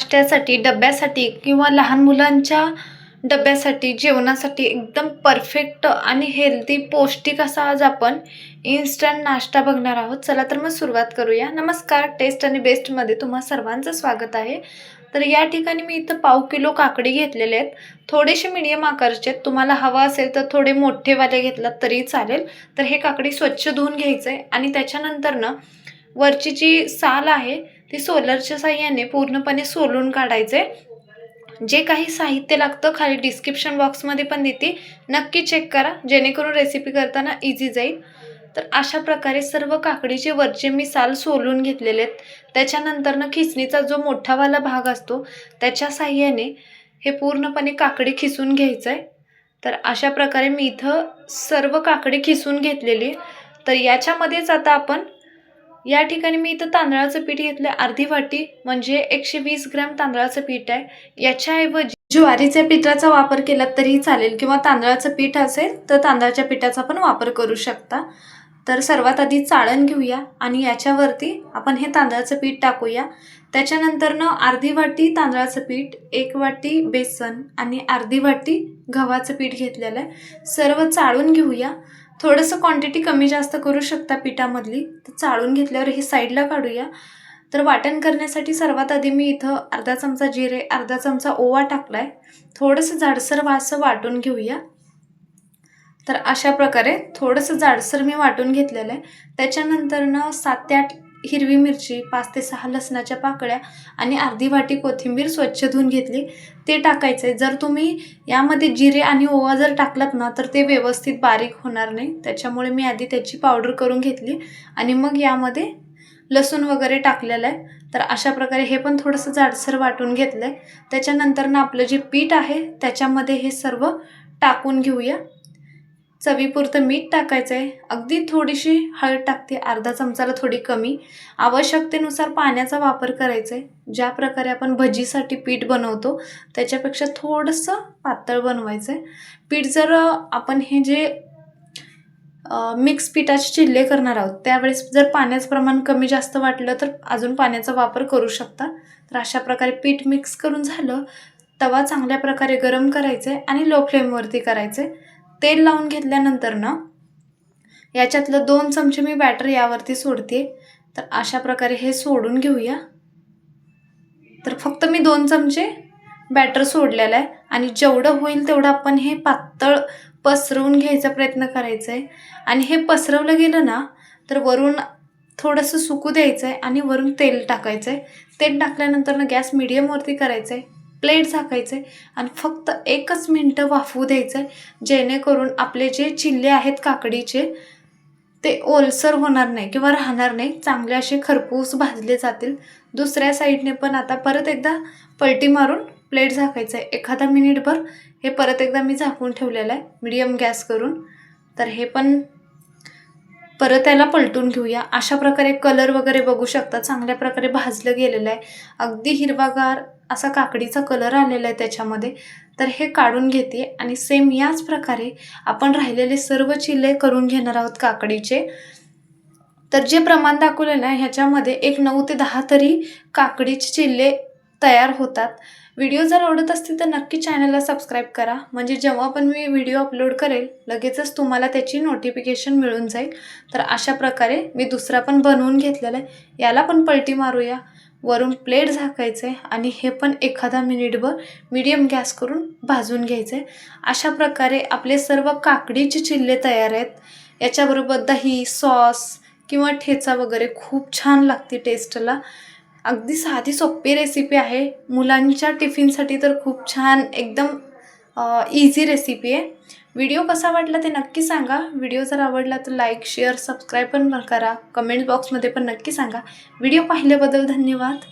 नाश्त्यासाठी डब्यासाठी किंवा लहान मुलांच्या डब्यासाठी जेवणासाठी एकदम परफेक्ट आणि हेल्दी पौष्टिक असा आज आपण इन्स्टंट नाश्ता बघणार आहोत. चला तर मग सुरुवात करूया. नमस्कार टेस्ट आणि बेस्टमध्ये तुम्हा सर्वांचं स्वागत आहे. तर या ठिकाणी मी इथं पाव किलो काकडी घेतलेले आहेत. थोडेसे मिडियम आकारचे आहेत. तुम्हाला हवा असेल तर थोडे मोठेवाले घेतलात तरी चालेल. तर हे काकडी स्वच्छ धुवून घ्यायचं आहे आणि त्याच्यानंतर ना वरची जी साल आहे ते सोलरच्या साह्याने पूर्णपणे सोलून काढायचे. जे काही साहित्य लागतं खाली डिस्क्रिप्शन बॉक्समध्ये पण देते. नक्की चेक करा जेणेकरून रेसिपी करताना इझी जाईल. तर अशा प्रकारे सर्व काकडीचे वरचे मी साल सोलून घेतलेले आहेत. त्याच्यानंतरनं खिसणीचा जो मोठावाला भाग असतो त्याच्या साह्याने हे पूर्णपणे काकडी खिसून घ्यायचं आहे तर अशा प्रकारे मी इथं सर्व काकडी खिसून घेतलेली तर याच्यामध्येच आता आपण या ठिकाणी मी इथं तांदळाचं पीठ घेतलं अर्धी वाटी म्हणजे एकशे वीस ग्रॅम तांदळाचं पीठ आहे. याच्याऐवजी ज्वारीच्या पिठाचा वापर केला तरी चालेल किंवा तांदळाचं पीठ असेल तर तांदळाच्या पिठाचा पण वापर करू शकता. तर सर्वात आधी चाळण घेऊया आणि याच्यावरती आपण हे तांदळाचं पीठ टाकूया. त्याच्यानंतरनं अर्धी वाटी तांदळाचं पीठ एक वाटी बेसन आणि अर्धी वाटी गव्हाचं पीठ घेतलेलं आहे. सर्व चाळून घेऊया. थोडंसं क्वांटिटी कमी जास्त करू शकता पिठामधली तर चाळून घेतल्यावर हे साईडला काढूया. तर वाटण करण्यासाठी सर्वात आधी मी इथं अर्धा चमचा जिरे अर्धा चमचा ओवा टाकला आहे थोडंसं जाडसर असं वाटून घेऊया. तर अशा प्रकारे थोडंसं जाडसर मी वाटून घेतलेलं आहे. त्याच्यानंतरनं सात ते आठ हिरवी मिरची पाच ते सहा लसणाच्या पाकळ्या आणि अर्धी वाटी कोथिंबीर स्वच्छ धुवून घेतली. ते टाकायचं. आहे जर तुम्ही यामध्ये जिरे आणि ओवा जर टाकलात ना तर ते व्यवस्थित बारीक होणार नाही. त्याच्यामुळे मी आधी त्याची पावडर करून घेतली आणि मग यामध्ये लसूण वगैरे टाकलेलं आहे. तर अशा प्रकारे हे पण थोडंसं जाडसर वाटून घेतलं आहे त्याच्यानंतर ना आपलं जे पीठ आहे त्याच्यामध्ये हे सर्व टाकून घेऊया. चवीपुरतं मीठ टाकायचं आहे अगदी थोडीशी हळद टाकते. अर्धा चमचाला थोडी कमी. आवश्यकतेनुसार पाण्याचा वापर करायचा आहे ज्या प्रकारे आपण भजीसाठी पीठ बनवतो त्याच्यापेक्षा थोडंसं पातळ बनवायचं आहे पीठ जर आपण हे जे मिक्स पिठाचे चिल्ले करणार आहोत त्यावेळेस जर पाण्याचं प्रमाण कमी जास्त वाटलं तर अजून पाण्याचा वापर करू शकता. तर अशा प्रकारे पीठ मिक्स करून झालं तवा चांगल्या प्रकारे गरम करायचं आहे आणि लो फ्लेमवरती करायचं आहे तेल लावून घेतल्यानंतर ना याच्यातलं दोन चमचे मी बॅटर यावरती सोडते. तर अशा प्रकारे हे सोडून घेऊया. तर फक्त मी दोन चमचे बॅटर सोडलेलं आहे. आणि जेवढं होईल तेवढं आपण हे पातळ पसरवून घ्यायचा प्रयत्न करायचा आहे आणि हे पसरवलं गेलं ना तर वरून थोडंसं सुकू द्यायचं आहे आणि वरून तेल टाकायचं आहे तेल टाकल्यानंतर ना गॅस मिडियमवरती करायचं आहे प्लेट झाकायचं आहे आणि फक्त एकच मिनटं वाफवू द्यायचं आहे जेणेकरून आपले जे चिल्ले आहेत काकडीचे ते ओलसर होणार नाही किंवा राहणार नाही. चांगले असे खरपूस भाजले जातील. दुसऱ्या साईडने पण आता परत एकदा पलटी मारून प्लेट झाकायचं आहे. एखादा मिनिटभर हे परत एकदा मी झाकून ठेवलेलं आहे मिडियम गॅस करून. तर हे पण परत याला पलटून घेऊया. अशा प्रकारे कलर वगैरे बघू शकता. चांगल्या प्रकारे भाजलं गेलेलं आहे. अगदी हिरवागार असा काकडीचा कलर आलेला आहे त्याच्यामध्ये. तर हे काढून घेते आणि सेम याच प्रकारे आपण राहिलेले सर्व चिल्ले करून घेणार आहोत काकडीचे. तर जे प्रमाण दाखवले ना ह्याच्यामध्ये एक नऊ ते दहा तरी काकडीचे चिल्ले तयार होतात. व्हिडिओ जर आवडत असतील तर नक्की चॅनलला सबस्क्राईब करा. म्हणजे जेव्हा पण मी व्हिडिओ अपलोड करेल लगेचच तुम्हाला त्याची नोटिफिकेशन मिळून जाईल. तर अशा प्रकारे मी दुसरा पण बनवून घेतलेला आहे. याला पण पलटी मारूया. वरून प्लेट झाकायचं आहे आणि हे पण एखादा मिनिटभर मीडियम गॅस करून भाजून घ्यायचं आहे अशा प्रकारे आपले सर्व काकडीचे चिल्ले तयार आहेत. याच्याबरोबर दही सॉस किंवा ठेचा वगैरे खूप छान लागते टेस्टला अगदी साधी सोपी रेसिपी आहे. मुलांच्या टिफिनसाठी तर खूप छान एकदम इझी रेसिपी आहे. व्हिडिओ कसा वाटला ते नक्की सांगा. व्हिडिओ जर आवडला तर लाईक शेअर सबस्क्राईब पण करा. कमेंट बॉक्समध्ये पण नक्की सांगा. व्हिडिओ पाहिल्याबद्दल धन्यवाद.